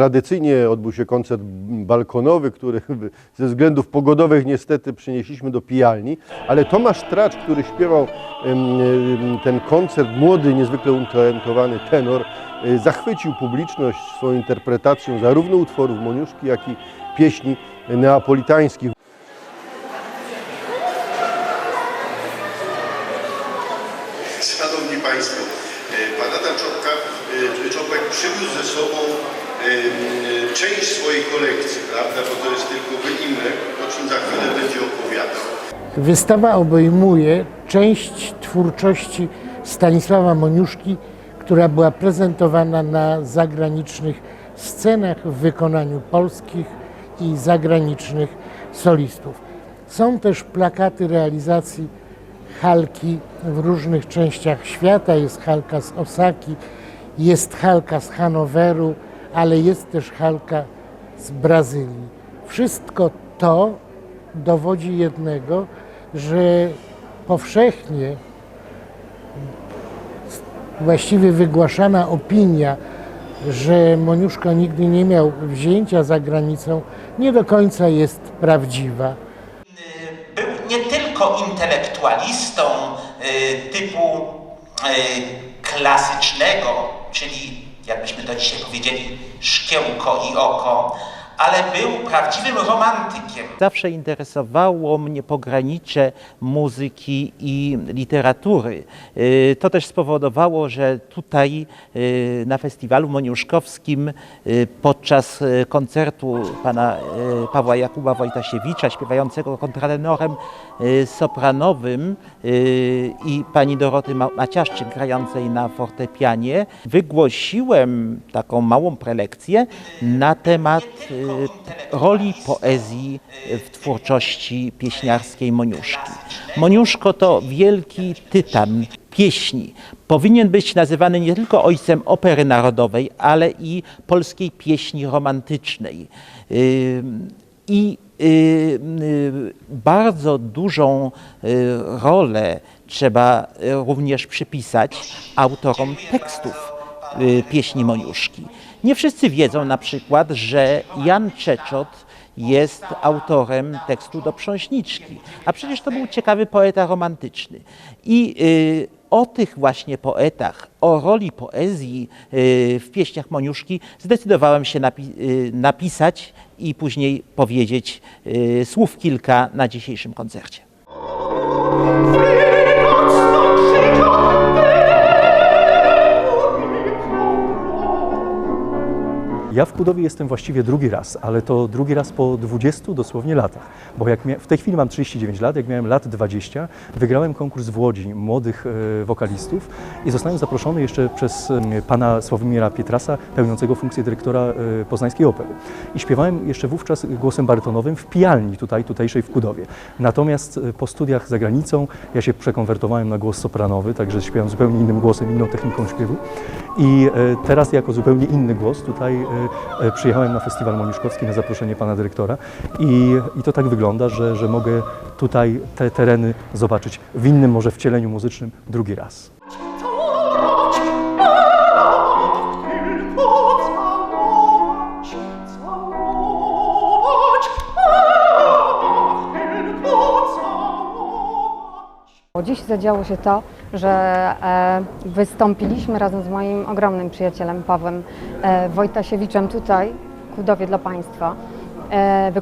tradycyjnie odbył się koncert balkonowy, który ze względów pogodowych niestety przenieśliśmy do pijalni, ale Tomasz Tracz, który śpiewał ten koncert, młody, niezwykle utalentowany tenor, e, zachwycił publiczność swoją interpretacją zarówno utworów Moniuszki, jak i pieśni neapolitańskich. Szanowni Państwo, e, Pan Adam Czopka, e, Czopek przywiózł ze sobą e, część swojej kolekcji, prawda, bo to jest tylko wyimek, o czym za chwilę będzie opowiadał. Wystawa obejmuje część twórczości Stanisława Moniuszki, która była prezentowana na zagranicznych scenach w wykonaniu polskich i zagranicznych solistów. Są też plakaty realizacji halki w różnych częściach świata. Jest halka z Osaki, jest halka z Hanoweru, ale jest też halka z Brazylii. Wszystko to dowodzi jednego, że powszechnie właściwie wygłaszana opinia, że Moniuszko nigdy nie miał wzięcia za granicą, nie do końca jest prawdziwa. był nie tylko intelektualistą y, typu y, klasycznego, czyli jakbyśmy to dzisiaj powiedzieli szkiełko i oko, ale był prawdziwym romantykiem. Zawsze interesowało mnie pogranicze muzyki i literatury. Y, To też spowodowało, że tutaj y, na festiwalu moniuszkowskim y, podczas koncertu pana Pawła Jakuba Wojtasiewicza śpiewającego kontratenorem sopranowym i pani Doroty Ma- Maciaszczyk grającej na fortepianie wygłosiłem taką małą prelekcję na temat roli poezji w twórczości pieśniarskiej Moniuszki. Moniuszko to wielki tytan pieśni. Powinien być nazywany nie tylko ojcem opery narodowej, ale i polskiej pieśni romantycznej. Ym, I y, y, bardzo dużą y, rolę trzeba y, również przypisać autorom tekstów y, pieśni Moniuszki. Nie wszyscy wiedzą na przykład, że Jan Czeczot jest autorem tekstu do Prząśniczki, a przecież to był ciekawy poeta romantyczny. I y, o tych właśnie poetach, o roli poezji y, w pieśniach Moniuszki zdecydowałem się napi- y, napisać i później powiedzieć słów kilka na dzisiejszym koncercie. Ja w Kudowie jestem właściwie drugi raz, ale to drugi raz po 20 dosłownie latach. Bo jak w tej chwili mam 39 lat, jak miałem lat 20, wygrałem konkurs w Łodzi młodych e, wokalistów i zostałem zaproszony jeszcze przez pana Sławomira Pietrasa, pełniącego funkcję dyrektora e, Poznańskiej Opery. I śpiewałem jeszcze wówczas głosem barytonowym w pijalni tutaj, tutejszej w Kudowie. Natomiast e, po studiach za granicą ja się przekonwertowałem na głos sopranowy, także śpiewam zupełnie innym głosem, inną techniką śpiewu. I teraz jako zupełnie inny głos tutaj przyjechałem na festiwal Moniuszkowski na zaproszenie pana dyrektora i, i to tak wygląda, że, że mogę tutaj te tereny zobaczyć w innym może wcieleniu muzycznym drugi raz. Dziś zadziało się to, że e, wystąpiliśmy razem z moim ogromnym przyjacielem Pawłem e, Wojtasiewiczem tutaj, Kudowie dla Państwa, e,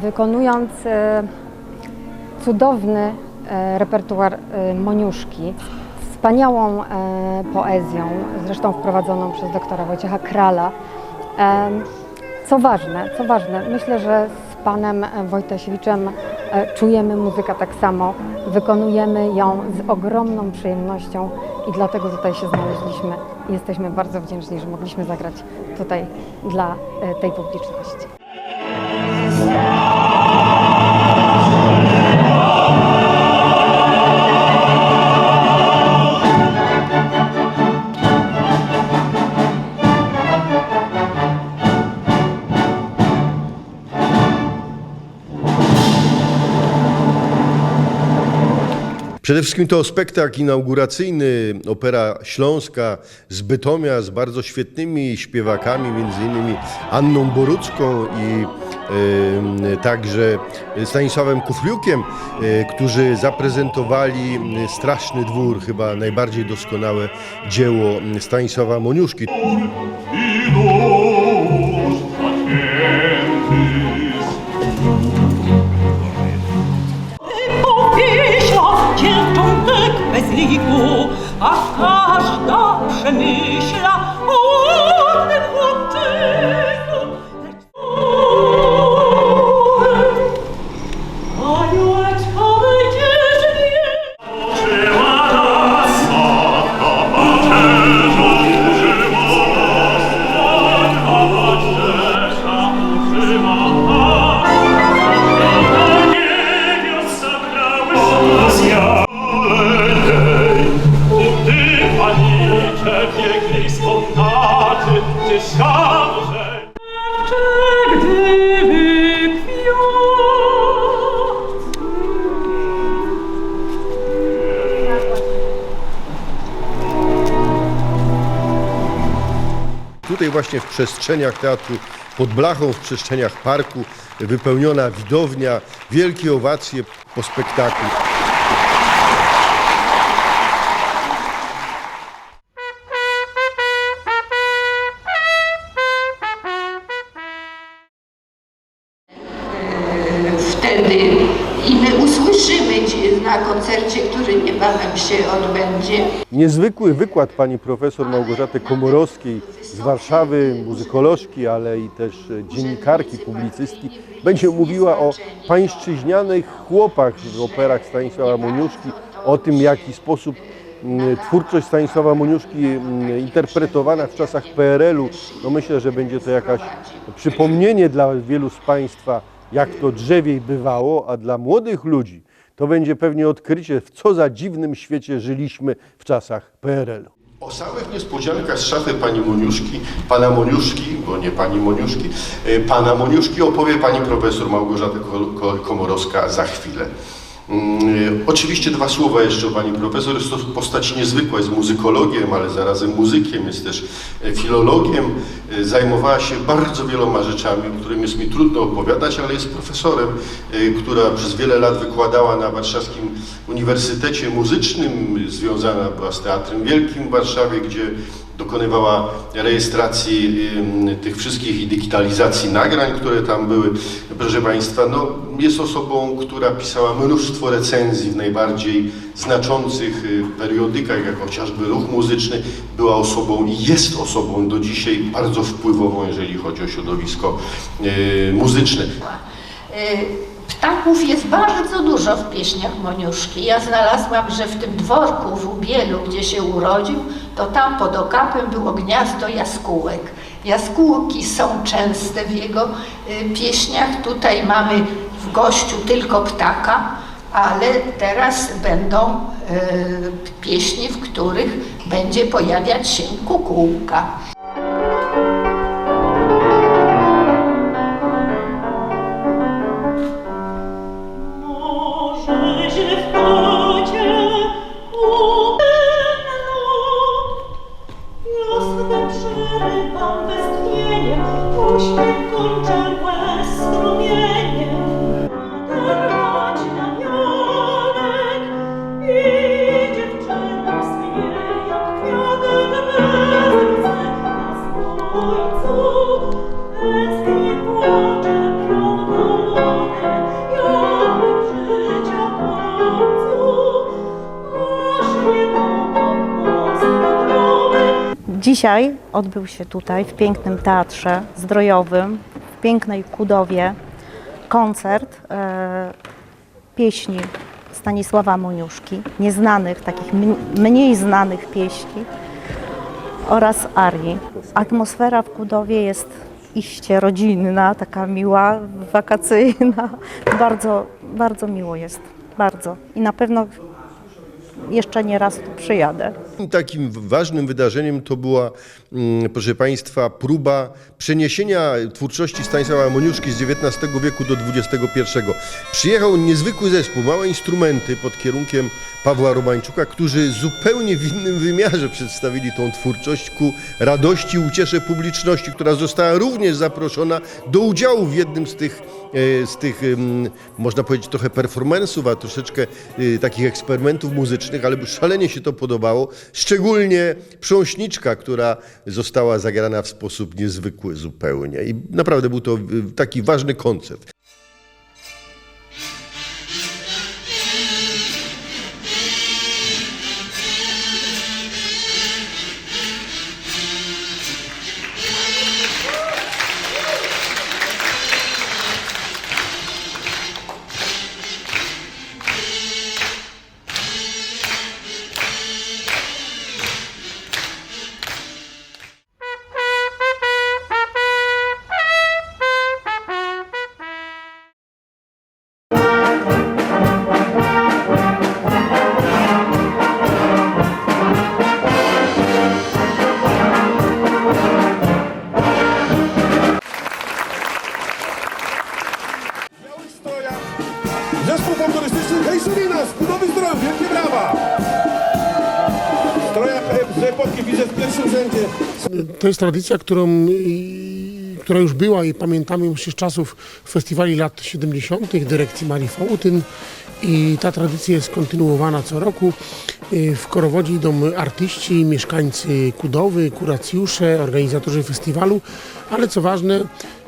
wykonując cudowny repertuar Moniuszki, wspaniałą poezją, zresztą wprowadzoną przez doktora Wojciecha Krala. Co ważne, co ważne, myślę, że z panem Wojtasiewiczem czujemy muzykę tak samo, wykonujemy ją z ogromną przyjemnością i dlatego tutaj się znaleźliśmy. Jesteśmy bardzo wdzięczni, że mogliśmy zagrać tutaj dla e, tej publiczności. Przede wszystkim to spektakl inauguracyjny Opera Śląska z Bytomia z bardzo świetnymi śpiewakami, między innymi Anną Borucką i e, także Stanisławem Kufliukiem, e, którzy zaprezentowali Straszny Dwór, chyba najbardziej doskonałe dzieło Stanisława Moniuszki. Właśnie w przestrzeniach teatru pod blachą, w przestrzeniach parku wypełniona widownia, wielkie owacje po spektaklu. Niezwykły wykład pani profesor Małgorzaty Komorowskiej z Warszawy, muzykolożki, ale i też e, dziennikarki, publicystki, będzie mówiła o pańszczyźnianych chłopach w operach Stanisława Moniuszki, o tym, w jaki sposób mm, twórczość Stanisława Moniuszki mm, interpretowana w czasach PRL-u. No myślę, że będzie to jakaś przypomnienie dla wielu z Państwa, jak to drzewiej bywało, a dla młodych ludzi to będzie pewnie odkrycie, w co za dziwnym świecie żyliśmy w czasach PRL-u. O samych niespodziankach z szafy pani Moniuszki, pana Moniuszki, bo nie pani Moniuszki, y, pana Moniuszki opowie pani profesor Małgorzata Ko- Ko- Komorowska za chwilę. Oczywiście dwa słowa jeszcze o pani profesor. Jest to postać niezwykła, jest muzykologiem, ale zarazem muzykiem, jest też e, filologiem. Y, Zajmowała się bardzo wieloma rzeczami, o którym jest mi trudno opowiadać, ale jest profesorem, y, która przez wiele lat wykładała na Warszawskim Uniwersytecie Muzycznym. Związana była z Teatrem Wielkim w Warszawie, gdzie dokonywała rejestracji tych wszystkich i digitalizacji nagrań, które tam były. Proszę Państwa, no, jest osobą, która pisała mnóstwo recenzji w najbardziej znaczących y, periodykach, jak chociażby Ruch Muzyczny. Była osobą i jest osobą do dzisiaj bardzo wpływową, jeżeli chodzi o środowisko y, muzyczne. Ptaków jest bardzo dużo w pieśniach Moniuszki. Ja znalazłam, że w tym dworku w Ubielu, gdzie się urodził, to tam pod okapem było gniazdo jaskółek. Jaskółki są częste w jego y, pieśniach. Tutaj mamy w gościu tylko ptaka, ale teraz będą y, pieśni, w których będzie pojawiać się kukułka. Dzisiaj odbył się tutaj w pięknym teatrze zdrojowym, w pięknej Kudowie koncert e, pieśni Stanisława Moniuszki, nieznanych, takich mn- mniej znanych pieśni oraz arii. Atmosfera w Kudowie jest iście rodzinna, taka miła, wakacyjna. Bardzo, bardzo miło jest, bardzo. I na pewno jeszcze nie raz tu przyjadę. Takim ważnym wydarzeniem to była, mm, proszę Państwa, próba przeniesienia twórczości Stanisława Moniuszki z XIX wieku do XXI. Przyjechał niezwykły zespół, małe instrumenty pod kierunkiem Pawła Robańczuka, którzy zupełnie w innym wymiarze przedstawili tą twórczość ku radości i uciesze publiczności, która została również zaproszona do udziału w jednym z tych z tych, można powiedzieć, trochę performance'ów, a troszeczkę e, takich eksperymentów muzycznych, ale szalenie się to podobało. Szczególnie prząśniczka, która została zagrana w sposób niezwykły zupełnie. I naprawdę był to e, taki ważny koncert. To jest tradycja, którą, która już była i pamiętamy jeszcze z czasów festiwali lat 70. dyrekcji Marii Fołtyn i ta tradycja jest kontynuowana co roku. Y, W Korowodzie idą artyści, mieszkańcy Kudowy, kuracjusze, organizatorzy festiwalu, ale co ważne,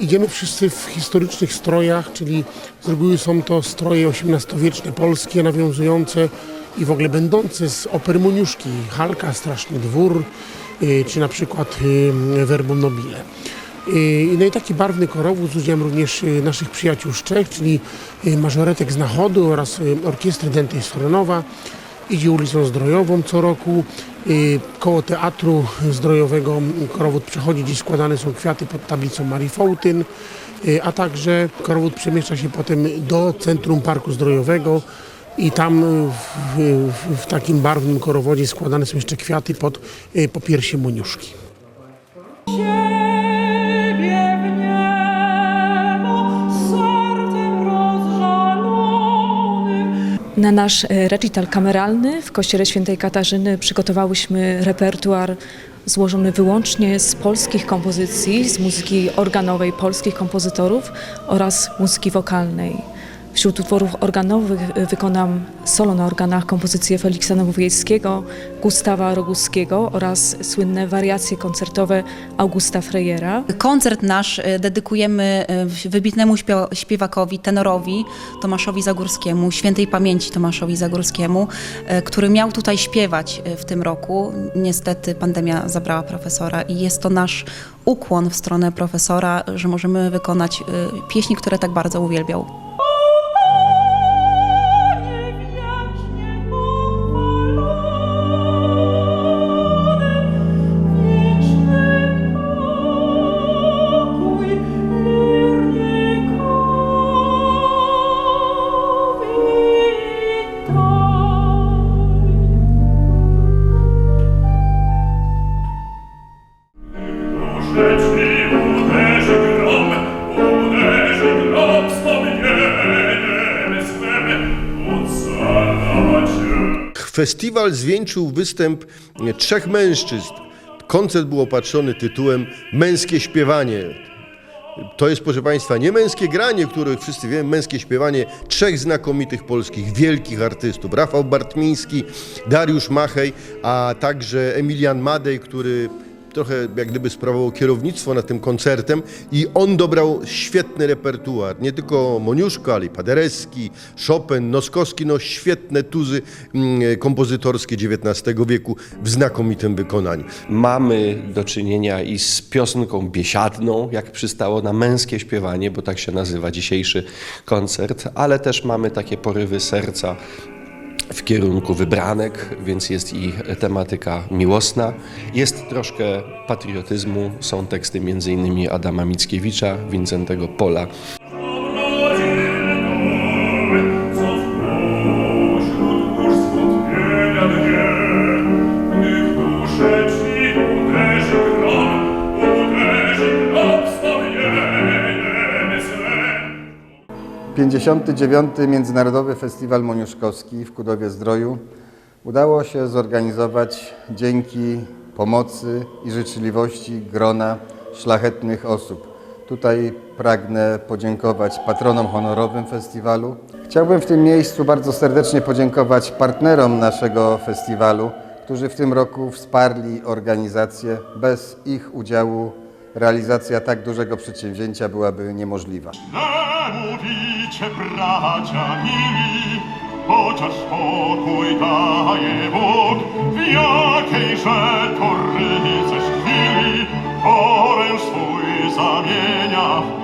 idziemy wszyscy w historycznych strojach, czyli z reguły są to stroje XVIII-wieczne polskie, nawiązujące i w ogóle będące z oper Moniuszki, Halka, Straszny Dwór, czy na przykład y, Verbum Nobile. Y, No i taki barwny korowóz z udziałem również y, naszych przyjaciół z Czech, czyli y, mażoretek z Nachodu oraz y, orkiestry Dentej Soronowa. Idzie ulicą Zdrojową co roku. Y, Koło Teatru Zdrojowego korowód przechodzi, gdzie składane są kwiaty pod tablicą Marii Fołtyn, y, a także korowód przemieszcza się potem do Centrum Parku Zdrojowego i tam y, w, w, w takim barwnym korowodzie składane są jeszcze kwiaty pod y, popiersie Moniuszki. Ciebie w niebo sercem rozżalonym Na nasz e, recital kameralny w Kościele Świętej Katarzyny przygotowałyśmy repertuar złożony wyłącznie z polskich kompozycji, z muzyki organowej polskich kompozytorów oraz muzyki wokalnej. Wśród utworów organowych e, wykonam solo na organach kompozycje Feliksa Nowowiejskiego, Gustawa Roguskiego oraz słynne wariacje koncertowe Augusta Frejera. Koncert nasz e, dedykujemy e, wybitnemu śpiew- śpiewakowi, tenorowi Tomaszowi Zagórskiemu, świętej pamięci Tomaszowi Zagórskiemu, który miał tutaj śpiewać w tym roku. Niestety pandemia zabrała profesora i jest to nasz ukłon w stronę profesora, że możemy wykonać pieśni, które tak bardzo uwielbiał. Festiwal zwieńczył występ trzech mężczyzn. Koncert był opatrzony tytułem Męskie śpiewanie. To jest, proszę Państwa, nie męskie granie, które wszyscy wiemy, męskie śpiewanie trzech znakomitych polskich, wielkich artystów. Rafał Bartmiński, Dariusz Machej, a także Emilian Madej, który trochę jak gdyby sprawował kierownictwo nad tym koncertem i on dobrał świetny repertuar. Nie tylko Moniuszko, ale i Paderewski, Chopin, Noskowski, no świetne tuzy mm, kompozytorskie XIX wieku w znakomitym wykonaniu. Mamy do czynienia i z piosenką biesiadną, jak przystało na męskie śpiewanie, bo tak się nazywa dzisiejszy koncert, ale też mamy takie porywy serca w kierunku wybranek, więc jest i tematyka miłosna. Jest troszkę patriotyzmu, są teksty m.in. Adama Mickiewicza, Wincentego Pola. 59. Międzynarodowy Festiwal Moniuszkowski w Kudowie Zdroju udało się zorganizować dzięki pomocy i życzliwości grona szlachetnych osób. Tutaj pragnę podziękować patronom honorowym festiwalu. Chciałbym w tym miejscu bardzo serdecznie podziękować partnerom naszego festiwalu, którzy w tym roku wsparli organizację. Bez ich udziału realizacja tak dużego przedsięwzięcia byłaby niemożliwa. Namówicie bracia mili, chociaż spokój daje Bóg, w jakiejże to rycerz chwili oręż swój zamienia